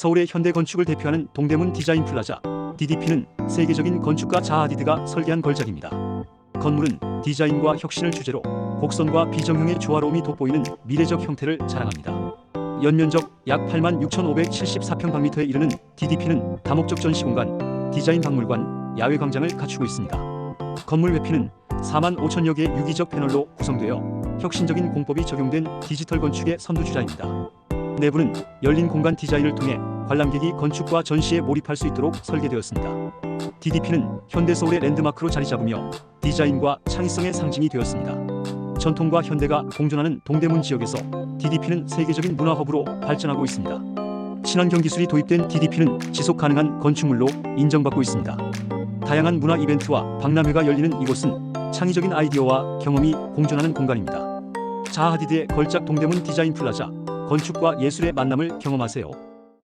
서울의 현대 건축을 대표하는 동대문 디자인 플라자 DDP는 세계적인 건축가 자하 디드가 설계한 걸작입니다. 건물은 디자인과 혁신을 주제로 곡선과 비정형의 조화로움이 돋보이는 미래적 형태를 자랑합니다. 연면적 약 8만 6,574평방미터에 이르는 DDP는 다목적 전시 공간, 디자인 박물관, 야외 광장을 갖추고 있습니다. 건물 외피는 4만 5천여 개의 유기적 패널로 구성되어 혁신적인 공법이 적용된 디지털 건축의 선두주자입니다. 내부는 열린 공간 디자인을 통해 관람객이 건축과 전시에 몰입할 수 있도록 설계되었습니다. DDP는 현대 서울의 랜드마크로 자리 잡으며 디자인과 창의성의 상징이 되었습니다. 전통과 현대가 공존하는 동대문 지역에서 DDP는 세계적인 문화 허브로 발전하고 있습니다. 친환경 기술이 도입된 DDP는 지속 가능한 건축물로 인정받고 있습니다. 다양한 문화 이벤트와 박람회가 열리는 이곳은 창의적인 아이디어와 경험이 공존하는 공간입니다. 자하디드의 걸작 동대문 디자인 플라자 건축과 예술의 만남을 경험하세요.